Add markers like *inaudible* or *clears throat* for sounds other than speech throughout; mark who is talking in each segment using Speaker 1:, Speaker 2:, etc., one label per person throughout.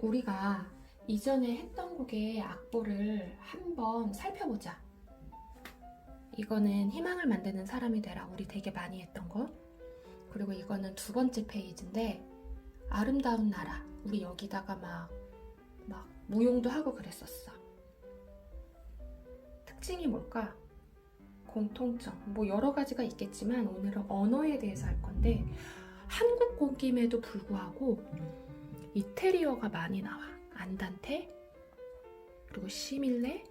Speaker 1: 우리가 이전에 했던 곡의 악보를 한번 살펴보자. 이거는 희망을 만드는 사람이 되라. 우리 되게 많이 했던 거. 그리고 이거는 두 번째 페이지인데 아름다운 나라. 우리 여기다가 막, 막 무용도 하고 그랬었어. 특징이 뭘까? 공통점. 뭐 여러 가지가 있겠지만 오늘은 언어에 대해서 할 건데 한국 곡임에도 불구하고 이태리어가 많이 나와. 안단테, 그리고 시밀레,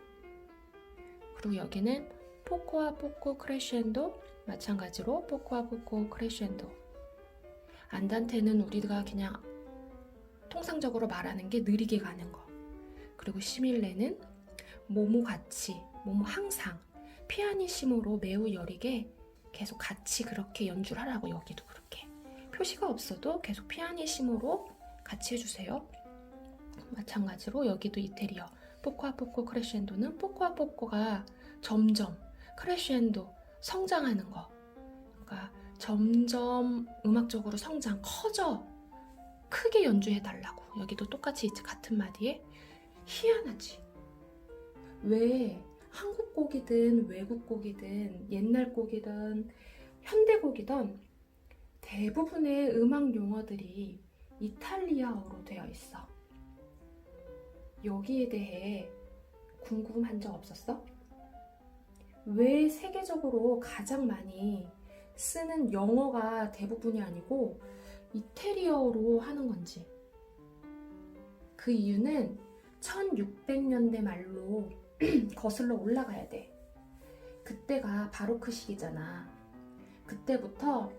Speaker 1: 그리고 여기는 포코와 포코 크레셴도 마찬가지로 포코와 포코 크레셴도. 안단테는 우리가 그냥 통상적으로 말하는 게 느리게 가는 거. 그리고 시밀레는 모모 같이, 모모 항상 피아니시모로 매우 여리게 계속 같이 그렇게 연주를 하라고 여기도 그렇게. 표시가 없어도 계속 피아니시모로 같이 해주세요. 마찬가지로 여기도 이태리어 포코아 포코 크레셴도는 포코아 포코가 점점 크레셴도 성장하는 거. 그러니까 점점 음악적으로 성장 커져 크게 연주해 달라고. 여기도 똑같이 같은 마디에 희한하지. 왜 한국 곡이든 외국 곡이든 옛날 곡이든 현대 곡이든 대부분의 음악 용어들이 이탈리아어로 되어 있어. 여기에 대해 궁금한 적 없었어? 왜 세계적으로 가장 많이 쓰는 영어가 대부분이 아니고 이태리어로 하는 건지. 그 이유는 1600년대 말로 *clears throat* 거슬러 올라가야 돼. 그때가 바로크 시기잖아. 그때부터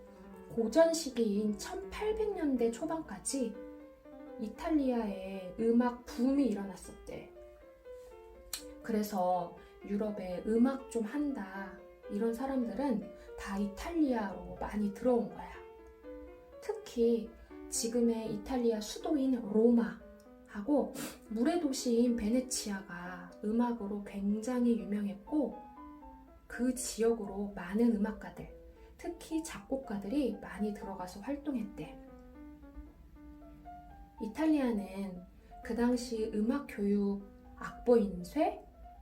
Speaker 1: 고전 시기인 1800년대 초반까지 이탈리아에 음악 붐이 일어났었대. 그래서 유럽에 음악 좀 한다 이런 사람들은 다 이탈리아로 많이 들어온 거야. 특히 지금의 이탈리아 수도인 로마하고 물의 도시인 베네치아가 음악으로 굉장히 유명했고 그 지역으로 많은 음악가들, 특히 작곡가들이 많이 들어가서 활동했대. 이탈리아는 그 당시 음악 교육 악보 인쇄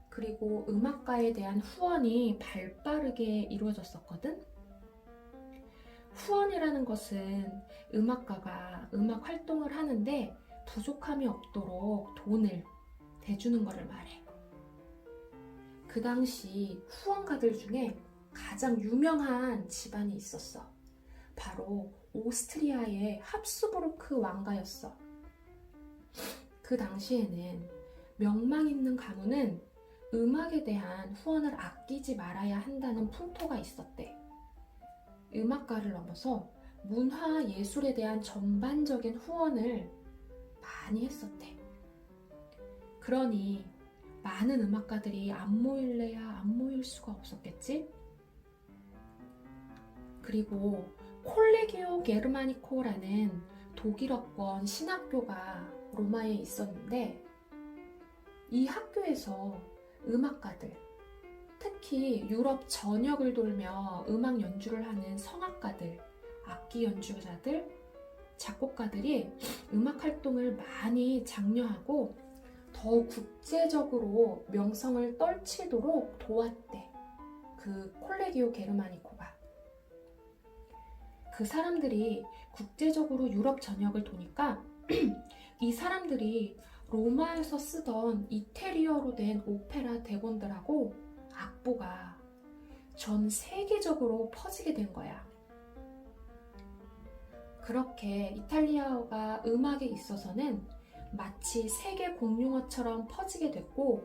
Speaker 1: 그리고 음악가에 대한 후원이 발빠르게 이루어졌었거든. 후원이라는 것은 음악가가 음악 활동을 하는데 부족함이 없도록 돈을 대주는 것을 말해. 그 당시 후원가들 중에 가장 유명한 집안이 있었어. 바로 오스트리아의 합스부르크 왕가였어. 그 당시에는 명망 있는 가문은 음악에 대한 후원을 아끼지 말아야 한다는 풍토가 있었대. 음악가를 넘어서 문화 예술에 대한 전반적인 후원을 많이 했었대. 그러니 많은 음악가들이 안 모일래야 안 모일 수가 없었겠지? 그리고 콜레기오 게르마니코라는 독일어권 신학교가 로마에 있었는데 이 학교에서 음악가들, 특히 유럽 전역을 돌며 음악 연주를 하는 성악가들, 악기 연주자들, 작곡가들이 음악 활동을 많이 장려하고 더 국제적으로 명성을 떨치도록 도왔대. 그 콜레기오 게르마니코가. 그 사람들이 국제적으로 유럽 전역을 도니까 *clears throat* 이 사람들이 로마에서 쓰던 이태리어로 된 오페라 대본들하고 악보가 전 세계적으로 퍼지게 된 거야. 그렇게 이탈리아어가 음악에 있어서는 마치 세계 공용어처럼 퍼지게 됐고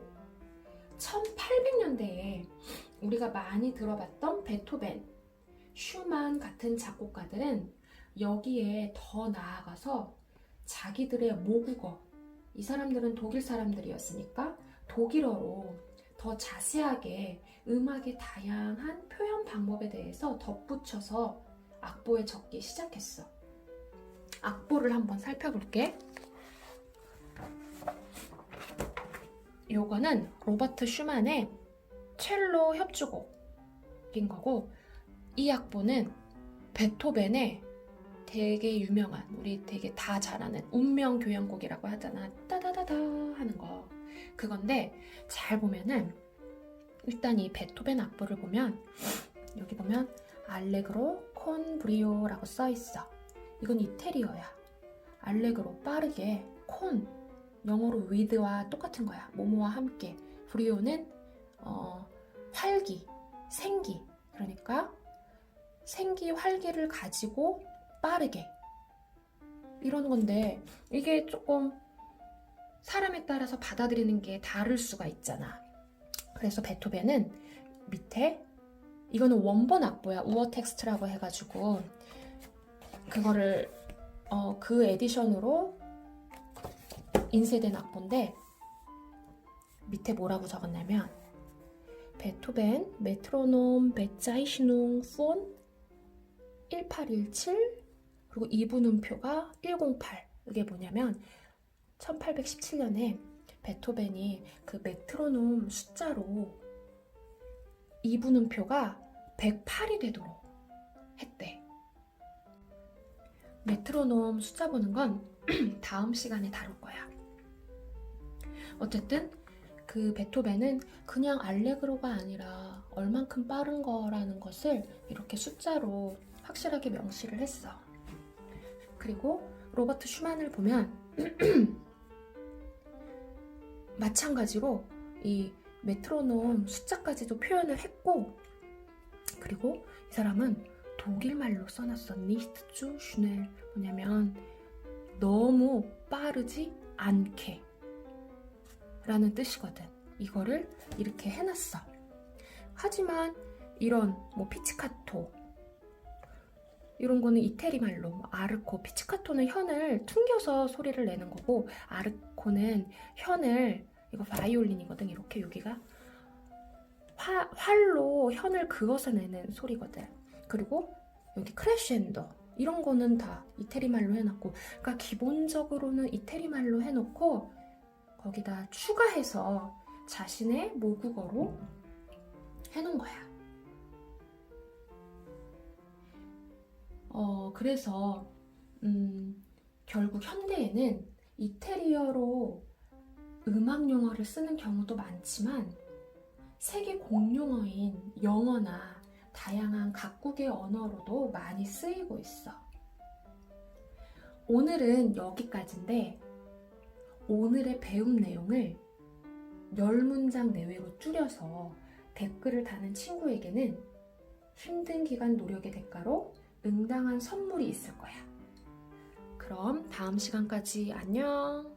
Speaker 1: 1800년대에 우리가 많이 들어봤던 베토벤, 슈만 같은 작곡가들은 여기에 더 나아가서 자기들의 모국어, 이 사람들은 독일 사람들이었으니까 독일어로 더 자세하게 음악의 다양한 표현 방법에 대해서 덧붙여서 악보에 적기 시작했어. 악보를 한번 살펴볼게. 요거는 로버트 슈만의 첼로 협주곡인 거고 이 악보는 베토벤의 되게 유명한 우리 되게 다 잘 아는 운명 교향곡이라고 하잖아. 따다다다 하는 거. 그건데 잘 보면은 일단 이 베토벤 악보를 보면 여기 보면 알레그로 콘 브리오라고 써 있어. 이건 이태리어야. 알레그로 빠르게 콘 영어로 with와 똑같은 거야. 모모와 함께. 브리오는 어, 활기 생기. 그러니까 생기 활기를 가지고 빠르게 이런 건데 이게 조금 사람에 따라서 받아들이는 게 다를 수가 있잖아. 그래서 베토벤은 밑에 이거는 원본 악보야 우어 텍스트라고 해가지고 그거를 어, 그 에디션으로 인쇄된 악보인데 밑에 뭐라고 적었냐면 베토벤 메트로놈 베자이시농 폰 1817 그리고 2분음표가 108 이게 뭐냐면 1817년에 베토벤이 그 메트로놈 숫자로 2분음표가 108이 되도록 했대. 메트로놈 숫자 보는 건 *clears throat* 다음 시간에 다룰 거야. 어쨌든 그 베토벤은 그냥 알레그로가 아니라 얼만큼 빠른 거라는 것을 이렇게 숫자로 확실하게 명시를 했어. 그리고 로버트 슈만을 보면 *clears throat* 마찬가지로 이 메트로놈 숫자까지도 표현을 했고 그리고 이 사람은 독일 말로 써놨어. 니스트 주 슈넬 뭐냐면 너무 빠르지 않게 라는 뜻이거든. 이거를 이렇게 해놨어. 하지만 이런 뭐 피치카토 이런 거는 이태리 말로 뭐 아르코 피치카토는 현을 퉁겨서 소리를 내는 거고 아르코는 현을 이거 바이올린이거든 이렇게 여기가 화, 활로 현을 그어서 내는 소리거든 그리고 여기 크레쉬엔도 이런 거는 다 이태리 말로 해놨고 그러니까 기본적으로는 이태리 말로 해놓고 거기다 추가해서 자신의 모국어로 해놓은 거야. 어, 그래서, 음, 결국 현대에는 이태리어로 음악 용어를 쓰는 경우도 많지만, 세계 공용어인 영어나 다양한 각국의 언어로도 많이 쓰이고 있어. 오늘은 여기까지인데, 오늘의 배움 내용을 10문장 내외로 줄여서 댓글을 다는 친구에게는 힘든 기간 노력의 대가로 응당한 선물이 있을 거야. 그럼 다음 시간까지 안녕!